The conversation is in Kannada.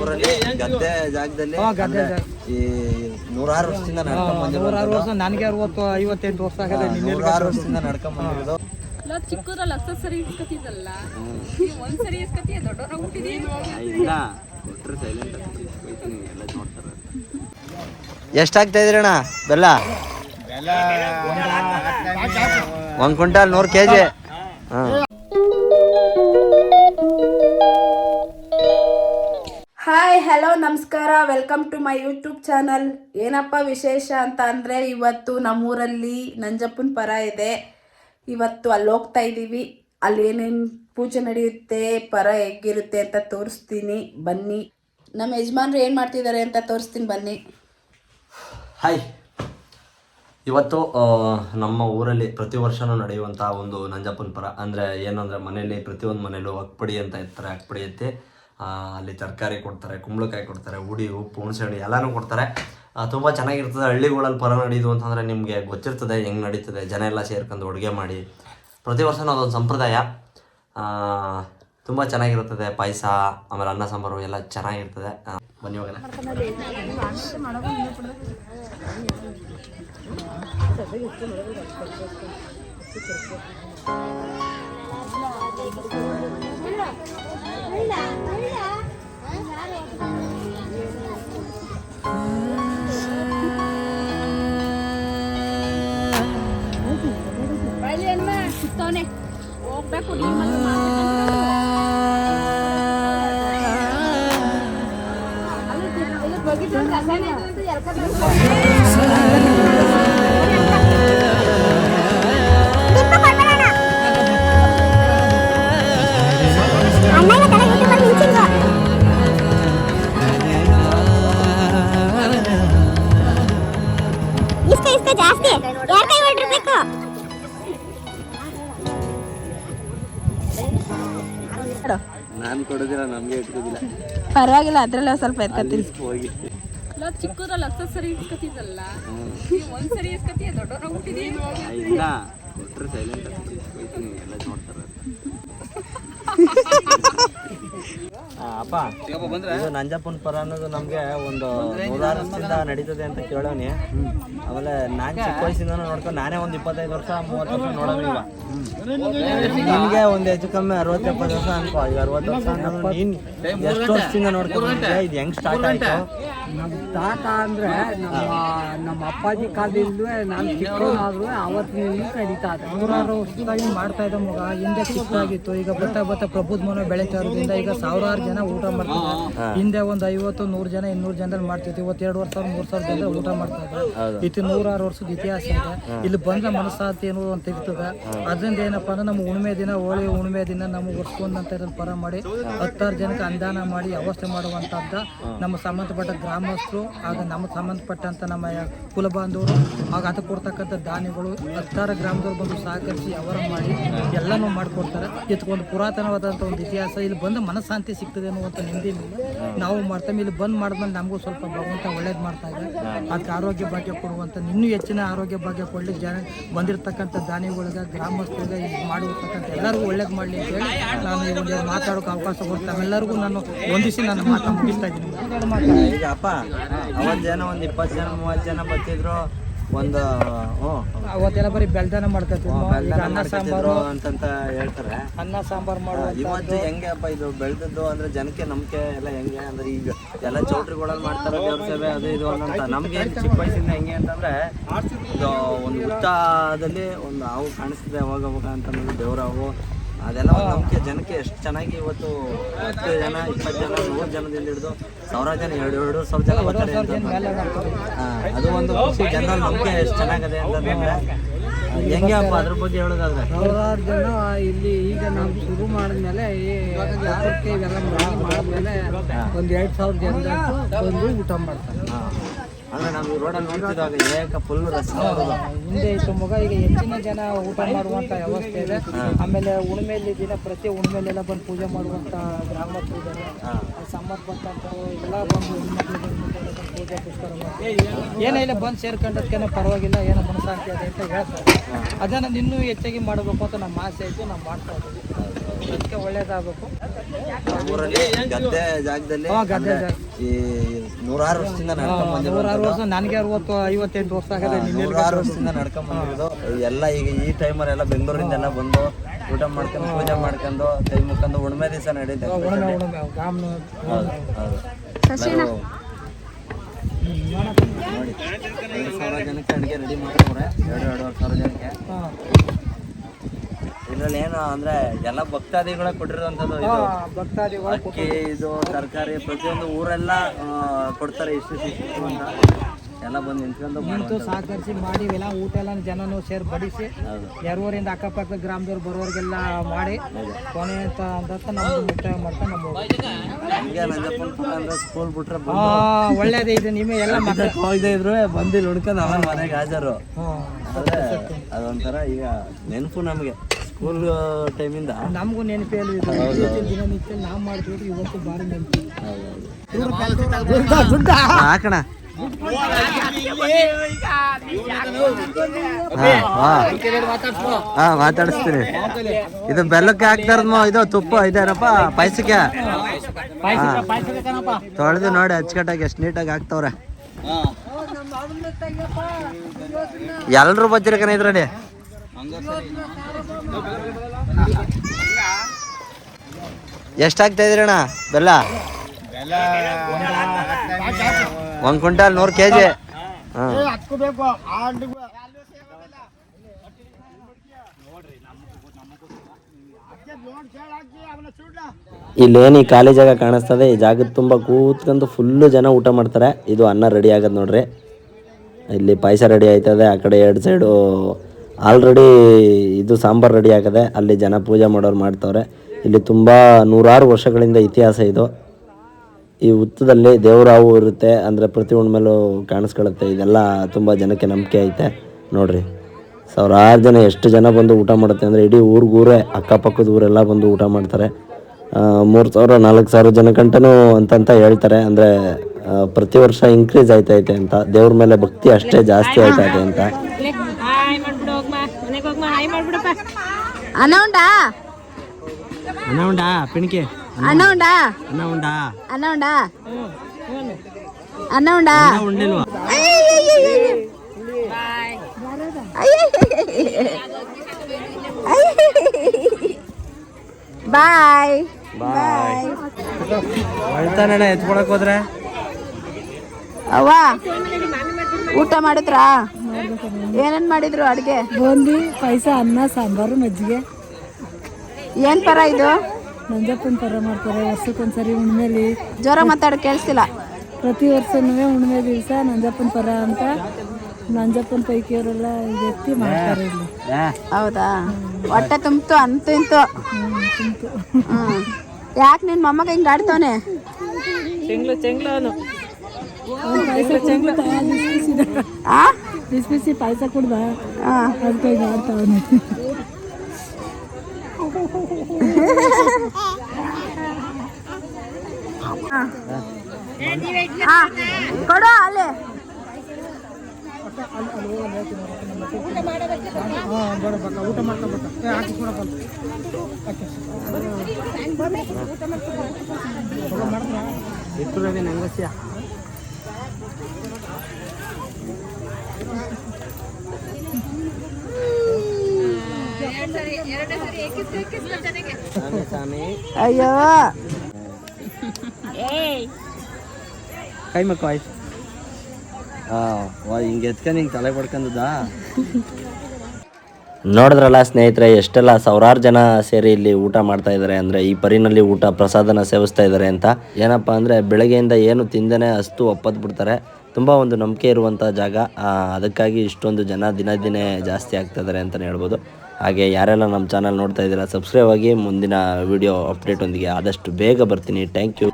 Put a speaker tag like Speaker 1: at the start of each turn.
Speaker 1: ಊರಲ್ಲಿ ಗದ್ದೆ ಜಾಗದಲ್ಲಿ
Speaker 2: ಗದ್ದೆ
Speaker 1: ಈ ನೂರಾರು ವರ್ಷದಿಂದ ನಡ್ಕೊಂಡ್
Speaker 2: ನೂರಾರು
Speaker 1: ಬಂದಿರೋದು
Speaker 2: ವರ್ಷ ನನಗೆ ಅರವತ್ತು ಐವತ್ತೆಂಟು ವರ್ಷ ಆಗಿದೆ ನಿನ್ನೆ
Speaker 1: ನೂರಾರು ವರ್ಷದಿಂದ ನಡ್ಕೊಂಡ್ ಬಂದಿರೋದು.
Speaker 3: ಚಿಕ್ಕದ್ರಲ್ಲಿ ಇಸ್ಕೊತಿದ್ದಲ್ಲ?
Speaker 4: ಇಲ್ಲ ಕೊಟ್ರೆ ಸೈಲೆಂಟ್ ಎಲ್ಲ ನೋಡ್ತಾರೆ.
Speaker 1: ಎಷ್ಟಾಗ್ತಾ ಇದ್ರಣ್ಣ ಬೆಲ್ಲ? ಒಂದ್ ಕ್ವಿಂಟಾಲ್ ನೂರು ಕೆಜಿ. ಹಾ.
Speaker 5: ಹಲೋ ನಮಸ್ಕಾರ. Welcome to my YouTube channel ಏನಪ್ಪ ವಿಶೇಷ ಅಂತ ಅಂದರೆ ಇವತ್ತು ನಮ್ಮೂರಲ್ಲಿ ನಂಜಪ್ಪನ ಪರ ಇದೆ. ಇವತ್ತು ಅಲ್ಲಿ ಹೋಗ್ತಾ ಇದ್ದೀವಿ. ಅಲ್ಲಿ ಏನೇನು ಪೂಜೆ ನಡೆಯುತ್ತೆ ಪರ ಹೇಗಿರುತ್ತೆ ಅಂತ ತೋರಿಸ್ತೀನಿ. ಬನ್ನಿ. ನಮ್ಮ ಯಜಮಾನ್ರು ಏನು ಮಾಡ್ತಿದ್ದಾರೆ ಅಂತ ತೋರಿಸ್ತೀನಿ ಬನ್ನಿ.
Speaker 1: ಹಾಯ್ ಇವತ್ತು ನಮ್ಮ ಊರಲ್ಲಿ ಪ್ರತಿ ವರ್ಷನೂ ನಡೆಯುವಂಥ ಒಂದು ನಂಜಪ್ಪನ ಪರ. ಅಂದರೆ ಏನಂದರೆ ಮನೆಯಲ್ಲಿ ಪ್ರತಿಯೊಂದು ಮನೇಲೂ ಅಕ್ಪಡಿ ಅಂತ ಇರ್ತಾರೆ ಅಕ್ಪಡಿ ಆ, ಅಲ್ಲಿ ತರಕಾರಿ ಕೊಡ್ತಾರೆ, ಕುಂಬಳಕಾಯಿ ಕೊಡ್ತಾರೆ ಉಡಿ ಉಪ್ಪು, ಹುಣಸೆ ಹಣ್ಣು ಎಲ್ಲನೂ ಕೊಡ್ತಾರೆ. ತುಂಬ ಚೆನ್ನಾಗಿರ್ತದೆ ಹಳ್ಳಿಗಳಲ್ಲಿ ಪರ ನಡೆಯೋದು ಅಂತಂದರೆ ನಿಮಗೆ ಗೊತ್ತಿರ್ತದೆ ಹೆಂಗೆ ನಡೀತದೆ, ಜನ ಎಲ್ಲ ಸೇರ್ಕೊಂಡು ಅಡುಗೆ ಮಾಡಿ. ಪ್ರತಿ ವರ್ಷನೂ ಅದೊಂದು ಸಂಪ್ರದಾಯ. ತುಂಬ ಚೆನ್ನಾಗಿರುತ್ತದೆ ಪಾಯಸ, ಆಮೇಲೆ ಅನ್ನ ಸಾಂಬಾರು ಎಲ್ಲ ಚೆನ್ನಾಗಿರ್ತದೆ. ಬನ್ನಿ
Speaker 3: ಅನ್ನ ಸಿಗ್ತಾವನೆ ಹೋಗ್ಬೇಕು ನೀ ಮತ್ತೆ
Speaker 6: ಇಷ್ಟ ಇಷ್ಟ ಜಾಸ್ತಿ. ಯಾರ ಕೈ ಹೊರಟಿರ್ಬೇಕು
Speaker 4: ನಾನು ಕೊಡೋದಿಲ್ಲ ನಮಗೆ ಇಟ್ಕೋದಿಲ್ಲ.
Speaker 5: ಪರವಾಗಿಲ್ಲ ಅದರಲ್ಲೇ ಸ್ವಲ್ಪ ಎತ್ಕೊತೀನಿ.
Speaker 4: ಹೋಗಿ.
Speaker 3: ಇಲ್ಲ ಚಿಕ್ಕದ್ರಲ್ಲಿ ಹತ್ತು ಸರಿ ಇಸ್ಕೊತಿದ್ದಲ್ಲ. ನೀವ್ ಒಂದ್ ಸರಿ ಇಸ್ಕೊತೀಯ? ದೊಡ್ಡವ್ರಾಗ ಹುಟ್ಟಿದೀನಿ
Speaker 4: ಇಲ್ಲ ಕೊಟ್ರೆ ಸೈಲೆಂಟ್ ಎಲ್ಲ ನೋಡ್ತಾರೆ.
Speaker 1: ಅಪ್ಪ ಇದು ನಂಜಪ್ಪನ ಪರ ಅನ್ನೋದು ನಮಗೆ ಒಂದು ನೂರಾರು ವರ್ಷದಿಂದ ನಡೀತದೆ ಅಂತ ಕೇಳೋನಿ. ಆಮೇಲೆ ನಾನು ಚಿಕ್ಕ ವಯಸ್ಸಿಂದ ನೋಡ್ಕೊಂಡು ನಾನೇ ಒಂದು ಇಪ್ಪತ್ತೈದು ವರ್ಷ ಮೂವತ್ತು ವರ್ಷ ನೋಡೋಣ ಈಗ. ನಿಮಗೆ ಒಂದು ಹೆಚ್ಚು ಕಮ್ಮಿ ಅರವತ್ತು ಎಪ್ಪತ್ತು ವರ್ಷ ಅನ್ಕೋ. ಈಗ ಅರವತ್ತು ವರ್ಷ ನೀನ್ ನೀನು ಎಷ್ಟು ವರ್ಷದಿಂದ ನೋಡ್ಕೊಂಡು ಇದು ಹೆಂಗ್ ಸ್ಟಾರ್ಟ್ ಆಯ್ತು?
Speaker 2: ನಮ್ಮ ತಾತ ಅಂದ್ರೆ ನಮ್ಮ ನಮ್ಮ ಅಪ್ಪಾಜಿ ಕಾಲದಿಂದ ನಾನು ಚಿಕ್ಕವನಾದ್ರು ಅವತ್ತಿನಿಂದ ನಡೀತಾ ಇದೆ. ನೂರಾರು ವರ್ಷದಾಗಿ ಮಾಡ್ತಾ ಇದ್ದ ಮಗ? ಹಿಂದೆ ಚಿಕ್ಕದಾಗಿತ್ತು ಈಗ ಬರ್ತಾ ಬರ್ತಾ ಪ್ರಬುದ್ಧ ಮನ ಬೆಳೀತಾ ಇರೋದ್ರಿಂದ ಈಗ ಸಾವಿರಾರು ಜನ ಊಟ ಮಾಡ್ತಾರೆ ಹಿಂದೆ ಒಂದು ಐವತ್ತು ನೂರು ಜನ ಇನ್ನೂರು ಜನರಲ್ಲಿ ಮಾಡ್ತಿತ್ತು. ಇವತ್ತು ಎರಡು ವರ್ಷ ಮೂರು ಸಾವಿರ ಜನ ಊಟ ಮಾಡ್ತಾರೆ ಇದು ಇತ್ತು ನೂರಾರು ವರ್ಷದ ಇತಿಹಾಸ ಇದೆ. ಇಲ್ಲಿ ಬಂದ ಮನಸ್ಸಾತಿ ಅನ್ನೋದು ಅಂತ ಇರ್ತದೆ ಅದರಿಂದ ಏನಪ್ಪಾ ಅಂದ್ರೆ ನಮ್ಮ ಉಣ್ಮೆ ದಿನ ಹೋಳಿ ಹುಣ್ಣಿಮೆ ದಿನ ನಮ್ಮ ವರ್ಷಕೊಂದಂತ ಇರೋದು ಪರ ಮಾಡಿ ಹತ್ತಾರು ಜನಕ್ಕೆ ಅನುದಾನ ಮಾಡಿ ವ್ಯವಸ್ಥೆ ಮಾಡುವಂತದ್ದ ನಮ್ಮ ಸಂಬಂಧಪಟ್ಟ ಗ್ರಾಮಸ್ಥರು ಆಗ ನಮ್ಮ ಸಂಬಂಧಪಟ್ಟಂತ ನಮ್ಮ ಕುಲಬಾಂಧವರು ಆಗ ಅದಕ್ಕೆ ಕೊಡ್ತಕ್ಕಂಥ ದಾನಿಗಳು ಹತ್ತಾರು ಗ್ರಾಮದವ್ರು ಬಂದು ಸಹಕರಿಸಿ ಅವರ ಮಾಡಿ ಎಲ್ಲನೂ ಮಾಡಿಕೊಡ್ತಾರೆ. ಇದಕ್ಕೊಂದು ಪುರಾತನವಾದಂಥ ಒಂದು ಇತಿಹಾಸ. ಇಲ್ಲಿ ಬಂದು ಮನಃಶಾಂತಿ ಸಿಗ್ತದೆ. ಅನ್ನುವಂಥ ನಿಂದಿನಿಂದ ನಾವು ಮಾಡ್ತೇವೆ ಇಲ್ಲಿ ಬಂದ್ ಮಾಡಿದ್ಮೇಲೆ ನಮಗೂ ಸ್ವಲ್ಪ ಭಗವಂತ ಒಳ್ಳೇದು ಮಾಡ್ತಾ ಇದೆ. ಅದಕ್ಕೆ ಆರೋಗ್ಯ ಭಾಗ್ಯ ಕೊಡುವಂಥ ಇನ್ನೂ ಹೆಚ್ಚಿನ ಆರೋಗ್ಯ ಭಾಗ್ಯ ಕೊಡಲಿ. ಜನ ಬಂದಿರತಕ್ಕಂಥ ದಾನಿಗಳಿಗೆ, ಗ್ರಾಮಸ್ಥರಿಗೆ ಇದು ಮಾಡಿರ್ತಕ್ಕಂಥ ಎಲ್ಲರಿಗೂ ಒಳ್ಳೇದು ಮಾಡಲಿ ಅಂತ ಹೇಳಿ ನಾನು ಈ ಒಂದು ಮಾತಾಡೋಕೆ ಅವಕಾಶ ಕೊಡ್ತೇನೆ ಎಲ್ಲರಿಗೂ ನಾನು ಒಂದಿಸಿ ನಾನು ಮಾತು ಮುಗಿಸ್ತಾ ಇದ್ದೀನಿ.
Speaker 1: ಈಗ ಅಪ್ಪ ಅವತ್ತು ಜನ ಒಂದು ಇಪ್ಪತ್ತು ಜನ ಮೂವತ್ತು ಜನ ಬರ್ತಿದ್ರು. ಒಂದು
Speaker 2: ಅವತ್ತೆಲ್ಲ ಬರೀ ಬೆಳ್ದನ ಮಾಡ್ತಾ ಇದ್ವಿ ಈಗ
Speaker 1: ಬೆಲ್ಲನ
Speaker 2: ಅನ್ನ ಸಾಂಬಾರು
Speaker 1: ಅಂತಂತ ಹೇಳ್ತಾರೆ.
Speaker 2: ಅನ್ನ ಸಾಂಬಾರು
Speaker 1: ಆ,
Speaker 2: ಮಾಡುವ
Speaker 1: ಇವತ್ತು ಹೆಂಗೆ ಅಪ್ಪ ಇದು ಬೆಳ್ದದ್ದು ಅಂದ್ರೆ ಜನಕ್ಕೆ ನಂಬಿಕೆ ಎಲ್ಲ ಹೆಂಗೆ ಅಂದ್ರೆ ಈಗ ಎಲ್ಲ ಚೌಟ್ರಿಗಳಲ್ಲಿ ಮಾಡ್ತಾರೆ ದೇವ್ರ ಸೇವೆ ಅದು ಇದು ಅಂತ. ನಮ್ಗೆ ಚಿಕ್ಕ ವಯಸ್ಸಿಂದ ಹೆಂಗೆ ಅಂತಂದ್ರೆ ಇದು ಒಂದು ಹುತ್ತದಲ್ಲಿ ಒಂದು ಹಾವು ಕಾಣಿಸ್ತಿದೆ ಅವಾಗ ಅವಾಗ ಅಂತಂದ್ರೆ ದೇವ್ರ ಹಾವು. ಅದೆಲ್ಲ ಒಂದು ನಂಬಿಕೆ. ಜನಕ್ಕೆ ಎಷ್ಟು ಚೆನ್ನಾಗಿ ಇವತ್ತು ಹತ್ತು ಜನ ಇಪ್ಪತ್ತು ಜನ ನೂರು ಜನದಿಂದ ಹಿಡಿದು ಸಾವಿರ ಜನ ಎರಡು ಎರಡು ಸಾವಿರ ಜನ ಬರ್ತಾರೆ ಅಂತ ಅದು ಒಂದು ಖುಷಿ. ಜನರ ನಂಬಿಕೆ ಎಷ್ಟು ಚೆನ್ನಾಗಿದೆ ಅಂತಂದ್ರೆ ಹೆಂಗೆ ಅಪ್ಪ ಅದ್ರ ಬಗ್ಗೆ ಹೇಳೋದಾದ್ರೆ?
Speaker 2: ಸಾವಿರಾರು ಜನ ಇಲ್ಲಿ ಈಗ ನಾವು ಶುರು ಮಾಡಿದ್ಮೇಲೆ ಇವೆಲ್ಲ ಮಾಡಿ ಮಾಡಿದ್ಮೇಲೆ ಒಂದು ಎರಡು ಸಾವಿರ ಜನ ಬಂದು ಊಟ ಮಾಡ್ತಾರೆ.
Speaker 1: ಅಂದ್ರೆ ನಾವು ರೋಡಲ್ಲಿ ನೋಡ್ತಿದ್ದಾಗ ಏಕ ಫುಲ್ ರಸ್ತೆ.
Speaker 2: ಹಿಂದೆ. ಇತ್ತು ಮಗ ಈಗ ಹೆಚ್ಚಿನ ಜನ ಊಟ ಮಾಡುವಂತ ವ್ಯವಸ್ಥೆ ಇದೆ. ಆಮೇಲೆ ಉಣ್ಮೆಯಲ್ಲಿ ದಿನ ಪ್ರತಿ ಉಣ್ಮೆಲೆಲ್ಲ ಬಂದು ಪೂಜೆ ಮಾಡುವಂತ ಗ್ರಾಮಸ್ಥರು ಇದ್ದಾರೆ ಸಂಬಂಧಪಟ್ಟಂತರು ಎಲ್ಲ ಬಂದು ಪೂಜೆ ಏನೋ ಇಲ್ಲ ಬಂದು ಸೇರ್ಕೊಂಡದ್ಕೇನೋ ಪರವಾಗಿಲ್ಲ ಏನೋ ಮನಸ್ಸಾಗ್ತಿದೆ ಅಂತ ಹೇಳ್ತಾರೆ. ಅದನ್ನ ಇನ್ನೂ ಹೆಚ್ಚಾಗಿ ಮಾಡಬೇಕು ಅಂತ ನಮ್ಮ ಆಸೆ ಆಯಿತು ನಾವು ಮಾಡ್ತಾ ಇದ್ದೀವಿ. ಅದಕ್ಕೆ ಒಳ್ಳೇದಾಗಬೇಕು.
Speaker 1: ಊರಲ್ಲಿ ಗದ್ದೆ ಜಾಗದಲ್ಲಿ ಈ ನೂರಾರು ವರ್ಷದಿಂದ ನಡ್ಕೊಂಡ್
Speaker 2: ನೂರಾರು
Speaker 1: ಬಂದಿರೋದು
Speaker 2: ವರ್ಷ ನನಗೆ ಅರವತ್ತು ಐವತ್ತೆಂಟು ವರ್ಷ ಆಗದೆ ನಿನ್ನೆ
Speaker 1: ನೂರಾರು ವರ್ಷದಿಂದ ನಡ್ಕೊಂಡ್ ಬಂದಿರೋದು. ಎಲ್ಲ ಈಗ ಈ ಟೈಮಲ್ಲಿ ಎಲ್ಲ ಬೆಂಗಳೂರಿಂದ ಎಲ್ಲ ಬಂದು ಊಟ ಮಾಡ್ಕೊಂಡು ಪೂಜೆ ಮಾಡ್ಕೊಂಡು ಕೈ ಮುಕ್ಕೊಂಡು ಉಣ್ಮೆ ದಿವಸ ನಡೀತೆ
Speaker 2: ಗಾಮ್ನ
Speaker 1: ಹೌದು. ಹೌದು ಎಲ್ಲರೂ ನೋಡಿ. ಎರಡು ಸಾವಿರ ಜನಕ್ಕೆ ಅಡುಗೆ ರೆಡಿ ಮಾಡ್ತಾರೆ. ಎರಡು ಎರಡೂವರೆ ಸಾವಿರ ಜನಕ್ಕೆ.
Speaker 2: ಹಾಂ.
Speaker 1: ಇದ್ರಲ್ಲಿ ಏನು ಅಂದ್ರೆ ಎಲ್ಲ ಭಕ್ತಾದಿಗಳ ಕೊಟ್ಟಿರುವಂತದ್ದು ಇದು.
Speaker 2: ಭಕ್ತಾದಿಗಳು
Speaker 1: ಅಕ್ಕಿ ಇದು ತರಕಾರಿ ಪ್ರತಿಯೊಂದು ಊರೆಲ್ಲ ಕೊಡ್ತಾರೆ ಇಷ್ಟು ಸಿಕ್ಕು ಅಂತ. ಎಲ್ಲ ಬಂದು ನಿಂತ್ಕೊಂಡು
Speaker 2: ನಿಂತು ಸಹಕರಿಸಿ ಮಾಡಿ ಎಲ್ಲ ಊಟ ಎಲ್ಲ ಜನನು ಸೇರಿ ಬಡಿಸಿ
Speaker 1: ಎರಡೂರಿಂದ
Speaker 2: ಎರವರಿಂದ ಅಕ್ಕಪಕ್ಕ ಗ್ರಾಮದವ್ರು ಬರೋರಿಗೆಲ್ಲ ಮಾಡಿ ಕೊನೆ ಅಂತ ಅಂತ ಊಟ ಮಾಡ್ಕೊಂಡು ನಮ್ಮ
Speaker 1: ಹಂಗೆ ನಂಜಪ್ಪನ ಅಂದ್ರೆ ಸ್ಕೂಲ್ ಬಿಟ್ರೆ
Speaker 2: ಒಳ್ಳೇದೇ ಇದೆ ನಿಮಗೆ ಎಲ್ಲ ಮಕ್ಕಳು
Speaker 1: ಹೋಗದೆ ಇದ್ರು ಬಂದು ಹುಡ್ಕೊಂಡು ಅವನ ಮನೆಗೆ ಹಾಜರು. ಅದೊಂಥರ ಈಗ ನೆನಪು ನಮಗೆ. ಸ್ಕೂಲ್ ಟೈಮಿಂದ?
Speaker 2: ನಮಗೂ ಇವತ್ತಿನ ದಿನನಿತ್ಯ ನಾವು ಮಾಡ್ತೀವಿ ಇವತ್ತು ಬಾರಿ ನೆನಪು.
Speaker 1: ಹಾಕಣ. ಹಾ ಮಾತಾಡಿಸ್ತೀನಿ ಇದು ಬೆಲ್ಲಕ್ಕೆ ಹಾಕ್ತಾರೋ ಇದು ತುಪ್ಪ ಇದೇನಪ್ಪ ಪಾಯಸಕ್ಕೆ? ತೊಳೆದು ನೋಡಿ ಅಚ್ಚುಕಟ್ಟಾಗಿ ಎಷ್ಟು ನೀಟಾಗಿ ಹಾಕ್ತವ್ರೆ. ಎಲ್ರು ಬಜ್ಜಿರಕನ ಇದ್ರಲ್ಲಿ? ಎಷ್ಟು ಹಾಕ್ತಾ ಇದ್ರಣ್ಣ ಬೆಲ್ಲ? ಒಂದ್ ಕ್ವಿಂಟಾಲ್ ನೂರು ಕೆ ಜಿ ಇಲ್ಲೇನು ಈ ಖಾಲಿ ಜಾಗ ಕಾಣಿಸ್ತದೆ. ಈ ಜಾಗದ ತುಂಬ ಕೂತ್ಕೊಂಡು ಫುಲ್ಲು ಜನ ಊಟ ಮಾಡ್ತಾರೆ. ಇದು ಅನ್ನ ರೆಡಿ ಆಗದ್ ನೋಡ್ರಿ. ಇಲ್ಲಿ ಪಾಯಸ ರೆಡಿ ಆಯ್ತದೆ. ಆ ಕಡೆ ಎರಡು ಸೈಡು ಆಲ್ರೆಡಿ ಇದು ಸಾಂಬಾರು ರೆಡಿ ಆಗಿದೆ. ಅಲ್ಲಿ ಜನ ಪೂಜೆ ಮಾಡೋರು ಮಾಡ್ತವ್ರೆ. ಇಲ್ಲಿ ತುಂಬ ನೂರಾರು ವರ್ಷಗಳಿಂದ ಇತಿಹಾಸ ಇದು. ಈ ಹುತ್ತದಲ್ಲಿ ದೇವರಾವು ಇರುತ್ತೆ. ಅಂದರೆ ಪ್ರತಿ ಮೇಲೂ ಕಾಣಿಸ್ಕೊಳುತ್ತೆ ಇದೆಲ್ಲ ತುಂಬ ಜನಕ್ಕೆ ನಂಬಿಕೆ ಐತೆ. ನೋಡ್ರಿ. ಸಾವಿರಾರು ಜನ ಎಷ್ಟು ಜನ ಬಂದು ಊಟ ಮಾಡುತ್ತೆ ಅಂದರೆ ಇಡೀ ಊರಿಗೂರೇ, ಅಕ್ಕಪಕ್ಕದ ಊರೆಲ್ಲ ಬಂದು ಊಟ ಮಾಡ್ತಾರೆ. ಮೂರು ಸಾವಿರ, ನಾಲ್ಕು ಸಾವಿರ ಜನ ಗಂಟನೂ ಅಂತಂತ ಹೇಳ್ತಾರೆ. ಅಂದರೆ ಪ್ರತಿ ವರ್ಷ ಇನ್ಕ್ರೀಸ್ ಆಯ್ತೈತೆ ಅಂತ. ದೇವ್ರ ಮೇಲೆ ಭಕ್ತಿ ಅಷ್ಟೇ ಜಾಸ್ತಿ ಆಯ್ತೈತೆ ಅಂತ.
Speaker 5: ಅನ್ನ ಉಂಡಾ?
Speaker 1: ಅನ್ನ ಉಂಡಾ ಪಿಣಿಕೆ?
Speaker 5: ಅನ್ನ ಉಂಡಾ?
Speaker 1: ಅನ್ನ ಉಂಡಾ?
Speaker 5: ಅನ್ನ ಉಂಡಾ? ಅನ್ನ ಉಂಡಾ?
Speaker 1: ಉಂಡಿಲ್ವಾ?
Speaker 5: ಬಾಯ್
Speaker 1: ಬಾಯ್ ಅಳ್ತಾನೆ ಎತ್ಕೊಳಕ್ ಹೋದ್ರೆ
Speaker 5: ಅವ್ವ ಊಟ ಮಾಡಿದ್ರಾ ಏನೇನ್ ಮಾಡಿದ್ರು ಅಡ್ಗೆ?
Speaker 7: ಬೂಂದಿ ಪಾಯಸ ಅನ್ನ ಸಾಂಬಾರು ಮಜ್ಜಿಗೆ.
Speaker 5: ಏನ್ ಪರ ಇದು?
Speaker 7: ನಂಜಪ್ಪನ ಪರ ಮಾಡ್ತಾರೆ. ವರ್ಷಕ್ಕೊಂದ್ಸರಿ ಹುಣ್ಮೇಲಿ
Speaker 5: ಜ್ವರ ಮಾತಾಡ ಕೇಳಿಸ್ತಿಲ್ಲ
Speaker 7: ಪ್ರತಿ ವರ್ಷನೂ ಹುಣ್ಮೆ ದಿವಸ ನಂಜಪ್ಪನ ಪರ ಅಂತ ನಂಜಪ್ಪನ ಪೈಕಿಯವರೆಲ್ಲ ಎತ್ತಿ ಮಾಡ್ತಾರೆ ಇಲ್ಲಿ.
Speaker 5: ಹೌದಾ? ಹೊಟ್ಟೆ ತುಂಬ್ತು ಅಂತು ಇಂತು. ತುಂಬಿತು ಯಾಕೆ ನಿನ್ ಮೊಮ್ಮಗ ಹಿಂಗ್ ಆಡ್ತಾನೆ
Speaker 7: ಅವ್ನ್. ಪಾಯಸ ಕುಡ್ಬಿಟ್ಟ ಬಿಸಿ ಬಿಸಿದ
Speaker 5: ಆ
Speaker 7: ಬಿಸಿ ಬಿಸಿ ಪಾಯಸ ಕುಡ್ದ
Speaker 5: ಆ.
Speaker 7: ಅದಕ್ಕೆ ಈಗ ಆಡ್ತಾವನೆ
Speaker 5: ಆ, ಕೊಡು ಅಲ್ಲಿ
Speaker 2: ಹಾಂ ಬೇಡ ಬಕ್ಕ ಊಟ ಮಾಡ್ಕೊಬೇಕ
Speaker 5: ಅಯ್ಯೋ.
Speaker 1: ಕೈ ಮಕ್ಕ ಆಯ್ತು ಹಿಂಗೆ ಎತ್ಕೊಂಡು ಹಿಂಗೆ ತಲೆ ಬಡ್ಕೊಂಡದಾ ನೋಡಿದ್ರಲ್ಲ ಸ್ನೇಹಿತರೆ ಎಷ್ಟೆಲ್ಲ ಸಾವಿರಾರು ಜನ ಸೇರಿ ಇಲ್ಲಿ ಊಟ ಮಾಡ್ತಾ ಇದ್ದಾರೆ ಅಂದರೆ ಈ ಪರಿನಲ್ಲಿ ಊಟ ಪ್ರಸಾದನ ಸೇವಿಸ್ತಾ ಇದ್ದಾರೆ ಅಂತ. ಏನಪ್ಪ ಅಂದರೆ ಬೆಳಗ್ಗೆಯಿಂದ ಏನು ತಿಂದೇ ಅಷ್ಟು ಒಪ್ಪತ್ತು ಬಿಡ್ತಾರೆ. ತುಂಬ ಒಂದು ನಂಬಿಕೆ ಇರುವಂಥ ಜಾಗ. ಅದಕ್ಕಾಗಿ ಇಷ್ಟೊಂದು ಜನ ದಿನ ದಿನೇ ಜಾಸ್ತಿ ಆಗ್ತಾ ಇದ್ದಾರೆ ಅಂತಲೇ ಹೇಳ್ಬೋದು. ಹಾಗೆ ಯಾರೆಲ್ಲ ನಮ್ಮ ಚಾನಲ್ ನೋಡ್ತಾ ಇದ್ದೀರಾ ಸಬ್ಸ್ಕ್ರೈಬ್ ಆಗಿ ಮುಂದಿನ ವಿಡಿಯೋ ಅಪ್ಡೇಟ್ ಒಂದಿಗೆ ಆದಷ್ಟು ಬೇಗ ಬರ್ತೀನಿ. Thank you